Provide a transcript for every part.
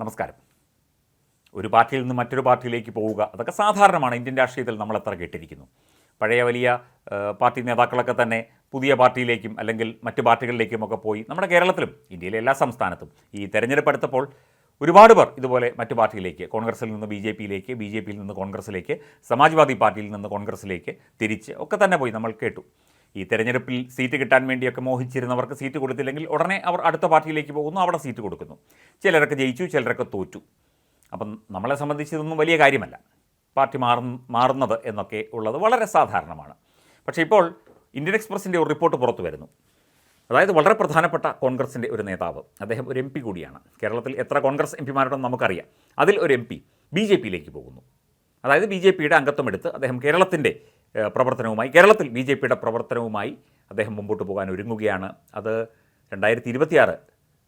നമസ്കാരം. ഒരു പാർട്ടിയിൽ നിന്ന് മറ്റൊരു പാർട്ടിയിലേക്ക് പോവുക അതൊക്കെ സാധാരണമാണ്. ഇന്ത്യൻ രാഷ്ട്രീയത്തിൽ നമ്മൾ എത്ര കേട്ടിരിക്കുന്നു. പഴയ വലിയ പാർട്ടി നേതാക്കളൊക്കെ തന്നെ പുതിയ പാർട്ടിയിലേക്കും അല്ലെങ്കിൽ മറ്റ് പാർട്ടികളിലേക്കും ഒക്കെ പോയി നമ്മുടെ കേരളത്തിലും ഇന്ത്യയിലെ എല്ലാ സംസ്ഥാനത്തും ഈ തെരഞ്ഞെടുപ്പ് എടുത്തപ്പോൾ ഒരുപാട് പേർ ഇതുപോലെ മറ്റു പാർട്ടിയിലേക്ക് കോൺഗ്രസിൽ നിന്ന് ബി ജെ പിയിലേക്ക് ബി ജെ പിയിൽ നിന്ന് കോൺഗ്രസിലേക്ക് സമാജ്വാദി പാർട്ടിയിൽ നിന്ന് കോൺഗ്രസിലേക്ക് തിരിച്ച് ഒക്കെ തന്നെ പോയി നമ്മൾ കേട്ടു. ഈ തെരഞ്ഞെടുപ്പിൽ സീറ്റ് കിട്ടാൻ വേണ്ടിയൊക്കെ മോഹിച്ചിരുന്നവർക്ക് സീറ്റ് കൊടുത്തില്ലെങ്കിൽ ഉടനെ അവർ അടുത്ത പാർട്ടിയിലേക്ക് പോകുന്നു അവിടെ സീറ്റ് കൊടുക്കുന്നു. ചിലരൊക്കെ ജയിച്ചു ചിലരൊക്കെ തോറ്റു. അപ്പം നമ്മളെ സംബന്ധിച്ച് ഇതൊന്നും വലിയ കാര്യമല്ല. പാർട്ടി മാറുന്ന മാറുന്നത് എന്നൊക്കെ ഉള്ളത് വളരെ സാധാരണമാണ്. പക്ഷേ ഇപ്പോൾ ഇന്ത്യൻ എക്സ്പ്രസിന്റെ ഒരു റിപ്പോർട്ട് പുറത്തു വരുന്നു. അതായത് വളരെ പ്രധാനപ്പെട്ട കോൺഗ്രസിന്റെ ഒരു നേതാവ് അദ്ദേഹം ഒരു എം കൂടിയാണ്. കേരളത്തിൽ എത്ര കോൺഗ്രസ് എം പിമാരുണ്ടെന്ന് നമുക്കറിയാം. അതിൽ ഒരു എം പി ബി ജെ പിയിലേക്ക് പോകുന്നു. അതായത് ബി ജെ പിയുടെ അംഗത്വം എടുത്ത് അദ്ദേഹം കേരളത്തിന്റെ പ്രവർത്തനവുമായി കേരളത്തിൽ ബി ജെ പിയുടെ പ്രവർത്തനവുമായി അദ്ദേഹം മുമ്പോട്ട് പോകാൻ ഒരുങ്ങുകയാണ്. അത് രണ്ടായിരത്തി ഇരുപത്തിയാറ്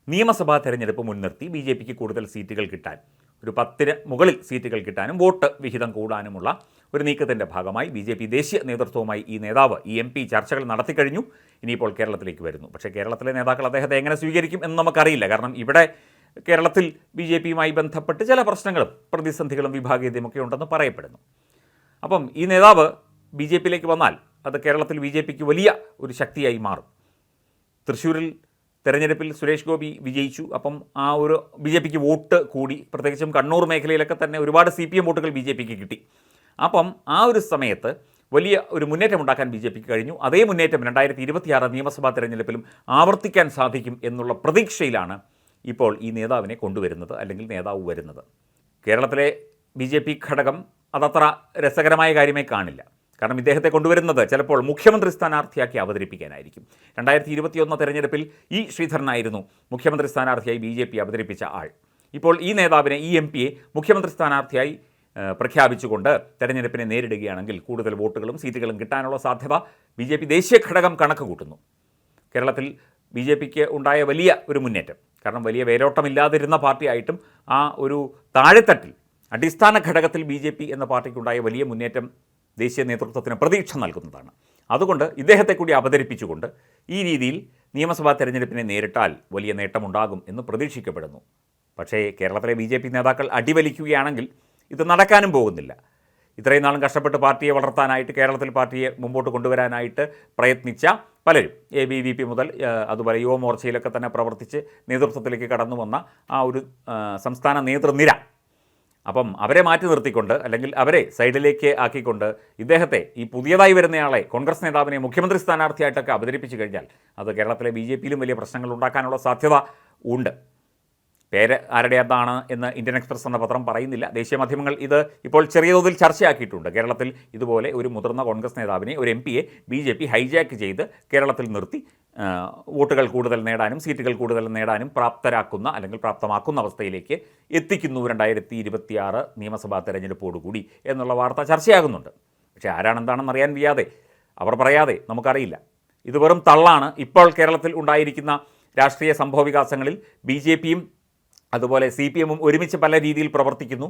നിയമസഭാ തെരഞ്ഞെടുപ്പ് മുൻനിർത്തി ബി ജെ പിക്ക് കൂടുതൽ സീറ്റുകൾ കിട്ടാൻ ഒരു പത്തിന് മുകളിൽ സീറ്റുകൾ കിട്ടാനും വോട്ട് വിഹിതം കൂടാനുമുള്ള ഒരു നീക്കത്തിന്റെ ഭാഗമായി ബി ജെ പി ദേശീയ നേതൃത്വവുമായി ഈ നേതാവ് ഈ എം പി ചർച്ചകൾ നടത്തിക്കഴിഞ്ഞു ഇനിയിപ്പോൾ കേരളത്തിലേക്ക് വരുന്നു. പക്ഷേ കേരളത്തിലെ നേതാക്കൾ അദ്ദേഹത്തെ എങ്ങനെ സ്വീകരിക്കും എന്ന് നമുക്കറിയില്ല. കാരണം ഇവിടെ കേരളത്തിൽ ബി ജെ പിയുമായി ബന്ധപ്പെട്ട് ചില പ്രശ്നങ്ങളും പ്രതിസന്ധികളും വിഭാഗീയതയും ഒക്കെ ഉണ്ടെന്ന് പറയപ്പെടുന്നു. അപ്പം ഈ നേതാവ് ബി ജെ പിയിലേക്ക് വന്നാൽ അത് കേരളത്തിൽ ബി ജെ പിക്ക് വലിയ ഒരു ശക്തിയായി മാറും. തൃശ്ശൂരിൽ തെരഞ്ഞെടുപ്പിൽ സുരേഷ് ഗോപി വിജയിച്ചു. അപ്പം ആ ഒരു ബി ജെ പിക്ക് വോട്ട് കൂടി പ്രത്യേകിച്ചും കണ്ണൂർ മേഖലയിലൊക്കെ തന്നെ ഒരുപാട് സി പി എം വോട്ടുകൾ ബി ജെ പിക്ക് കിട്ടി. അപ്പം ആ ഒരു സമയത്ത് വലിയ ഒരു മുന്നേറ്റം ഉണ്ടാക്കാൻ ബി ജെ പിക്ക് കഴിഞ്ഞു. അതേ മുന്നേറ്റം രണ്ടായിരത്തി ഇരുപത്തിയാറ് നിയമസഭാ തെരഞ്ഞെടുപ്പിലും ആവർത്തിക്കാൻ സാധിക്കും എന്നുള്ള പ്രതീക്ഷയിലാണ് ഇപ്പോൾ ഈ നേതാവിനെ കൊണ്ടുവരുന്നത് അല്ലെങ്കിൽ നേതാവ് വരുന്നത്. കേരളത്തിലെ ബി ജെ പി ഘടകം അതത്ര രസകരമായ കാര്യമേ കാണില്ല. കാരണം ഇദ്ദേഹത്തെ കൊണ്ടുവരുന്നത് ചിലപ്പോൾ മുഖ്യമന്ത്രി സ്ഥാനാർത്ഥിയാക്കി അവതരിപ്പിക്കാനായിരിക്കും. രണ്ടായിരത്തി ഇരുപത്തിയൊന്ന് തെരഞ്ഞെടുപ്പിൽ ഇ ശ്രീധരനായിരുന്നു മുഖ്യമന്ത്രി സ്ഥാനാർത്ഥിയായി ബി ജെ പി അവതരിപ്പിച്ച ആൾ. ഇപ്പോൾ ഈ നേതാവിനെ ഈ എം പിയെ മുഖ്യമന്ത്രി സ്ഥാനാർത്ഥിയായി പ്രഖ്യാപിച്ചുകൊണ്ട് തെരഞ്ഞെടുപ്പിനെ നേരിടുകയാണെങ്കിൽ കൂടുതൽ വോട്ടുകളും സീറ്റുകളും കിട്ടാനുള്ള സാധ്യത ബി ജെ പി ദേശീയ ഘടകം കണക്ക് കൂട്ടുന്നു. കേരളത്തിൽ ബി ജെ പിക്ക് ഉണ്ടായ വലിയ ഒരു മുന്നേറ്റം. കാരണം വലിയ വേരോട്ടമില്ലാതിരുന്ന പാർട്ടിയായിട്ടും ആ ഒരു താഴെത്തട്ടിൽ അടിസ്ഥാന ഘടകത്തിൽ ബി ജെ പി എന്ന പാർട്ടിക്കുണ്ടായ വലിയ മുന്നേറ്റം ദേശീയ നേതൃത്വത്തിന് പ്രതീക്ഷ നൽകുന്നതാണ്. അതുകൊണ്ട് ഇദ്ദേഹത്തെ കൂടി അവതരിപ്പിച്ചുകൊണ്ട് ഈ രീതിയിൽ നിയമസഭാ തെരഞ്ഞെടുപ്പിനെ നേരിട്ടാൽ വലിയ നേട്ടമുണ്ടാകും എന്ന് പ്രതീക്ഷിക്കപ്പെടുന്നു. പക്ഷേ കേരളത്തിലെ ബി ജെ പി നേതാക്കൾ അടിവലിക്കുകയാണെങ്കിൽ ഇത് നടക്കാനും പോകുന്നില്ല. ഇത്രയും നാളും കഷ്ടപ്പെട്ട് പാർട്ടിയെ വളർത്താനായിട്ട് കേരളത്തിൽ പാർട്ടിയെ മുമ്പോട്ട് കൊണ്ടുവരാനായിട്ട് പ്രയത്നിച്ച പലരും എ ബി വി പി മുതൽ അതുപോലെ യുവമോർച്ചയിലൊക്കെ തന്നെ പ്രവർത്തിച്ച് നേതൃത്വത്തിലേക്ക് കടന്നു വന്ന ആ ഒരു സംസ്ഥാന നേതൃനിര അപ്പം അവരെ മാറ്റി നിർത്തിക്കൊണ്ട് അല്ലെങ്കിൽ അവരെ സൈഡിലേക്ക് ആക്കിക്കൊണ്ട് ഇദ്ദേഹത്തെ ഈ പുതിയതായി വരുന്നയാളെ കോൺഗ്രസ് നേതാവിനെ മുഖ്യമന്ത്രി സ്ഥാനാർത്ഥിയായിട്ടൊക്കെ അവതരിപ്പിച്ചു കഴിഞ്ഞാൽ അത് കേരളത്തിലെ ബി ജെ പിയിലും വലിയ പ്രശ്നങ്ങൾ ഉണ്ടാക്കാനുള്ള സാധ്യത ഉണ്ട്. പേര് ആരുടേതാണ് എന്ന് ഇന്ത്യൻ എക്സ്പ്രസ് എന്ന പത്രം പറയുന്നില്ല. ദേശീയ മാധ്യമങ്ങൾ ഇത് ഇപ്പോൾ ചെറിയ തോതിൽ ചർച്ചയാക്കിയിട്ടുണ്ട്. കേരളത്തിൽ ഇതുപോലെ ഒരു മുതിർന്ന കോൺഗ്രസ് നേതാവിനെ ഒരു എം പിയെ ബി ജെ പി ഹൈജാക്ക് ചെയ്ത് കേരളത്തിൽ നിർത്തി വോട്ടുകൾ കൂടുതൽ നേടാനും സീറ്റുകൾ കൂടുതൽ നേടാനും പ്രാപ്തരാക്കുന്ന അല്ലെങ്കിൽ പ്രാപ്തമാക്കുന്ന അവസ്ഥയിലേക്ക് എത്തിക്കുന്നു രണ്ടായിരത്തി ഇരുപത്തിയാറ് നിയമസഭാ തെരഞ്ഞെടുപ്പോടുകൂടി എന്നുള്ള വാർത്ത ചർച്ചയാകുന്നുണ്ട്. പക്ഷേ ആരാണെന്താണെന്ന് അറിയാൻ വയ്യാതെ അവർ പറയാതെ നമുക്കറിയില്ല. ഇത് വെറും തള്ളാണ്. ഇപ്പോൾ കേരളത്തിൽ ഉണ്ടായിരിക്കുന്ന രാഷ്ട്രീയ സംഭവ വികാസങ്ങളിൽ ബി ജെ പിയും അതുപോലെ സി പി എമ്മും ഒരുമിച്ച് പല രീതിയിൽ പ്രവർത്തിക്കുന്നു.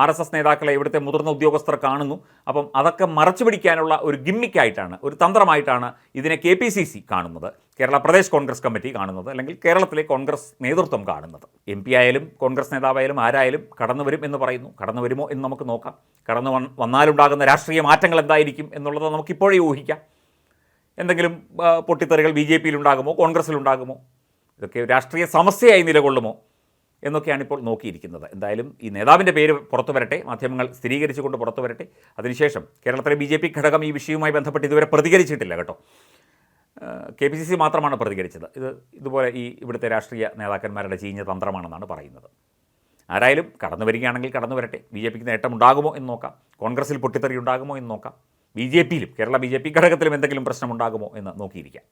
ആർ എസ് എസ് നേതാക്കളെ ഇവിടുത്തെ മുതിർന്ന ഉദ്യോഗസ്ഥർ കാണുന്നു. അപ്പം അതൊക്കെ മറച്ചു പിടിക്കാനുള്ള ഒരു ഗിമ്മിക്കായിട്ടാണ് ഒരു തന്ത്രമായിട്ടാണ് ഇതിനെ കെ പി സി സി കാണുന്നത്. കേരള പ്രദേശ് കോൺഗ്രസ് കമ്മിറ്റി കാണുന്നത് അല്ലെങ്കിൽ കേരളത്തിലെ കോൺഗ്രസ് നേതൃത്വം കാണുന്നത്. എം പി ആയാലും കോൺഗ്രസ് നേതാവായാലും ആരായാലും കടന്നു വരും എന്ന് പറയുന്നു. കടന്നു വരുമോ എന്ന് നമുക്ക് നോക്കാം. കടന്നു വന്ന് വന്നാലുണ്ടാകുന്ന രാഷ്ട്രീയ മാറ്റങ്ങൾ എന്തായിരിക്കും എന്നുള്ളത് നമുക്കിപ്പോഴേ ഊഹിക്കാം. എന്തെങ്കിലും പൊട്ടിത്തെറികൾ ബി ജെ പിയിലുണ്ടാകുമോ കോൺഗ്രസ്സിലുണ്ടാകുമോ? ഇതൊക്കെ രാഷ്ട്രീയ സമസ്യയായി നിലകൊള്ളുമോ എന്നൊക്കെയാണ് ഇപ്പോൾ നോക്കിയിരിക്കുന്നത്. എന്തായാലും ഈ നേതാവിന്റെ പേര് പുറത്തു വരട്ടെ മാധ്യമങ്ങൾ സ്ഥിരീകരിച്ചുകൊണ്ട് പുറത്തു വരട്ടെ. അതിനുശേഷം കേരളത്തിലെ ബി ജെ പി ഘടകം ഈ വിഷയവുമായി ബന്ധപ്പെട്ട് ഇതുവരെ പ്രതികരിച്ചിട്ടില്ല കേട്ടോ. കെ പി സി സി മാത്രമാണ് പ്രതികരിച്ചത്. ഇത് ഇതുപോലെ ഈ ഇവിടുത്തെ രാഷ്ട്രീയ നേതാക്കന്മാരുടെ ചീഞ്ഞ തന്ത്രമാണെന്നാണ് പറയുന്നത്. ആരായാലും കടന്നു വരികയാണെങ്കിൽ കടന്നു വരട്ടെ. ബി ജെ പിക്ക് നേട്ടമുണ്ടാകുമോ എന്ന് നോക്കാം. കോൺഗ്രസിൽ പൊട്ടിത്തെറി ഉണ്ടാകുമോ എന്ന് നോക്കാം. ബി ജെ പിയിലും കേരള ബി ജെ പി ഘടകത്തിലും എന്തെങ്കിലും പ്രശ്നമുണ്ടാകുമോ എന്ന് നോക്കിയിരിക്കാം.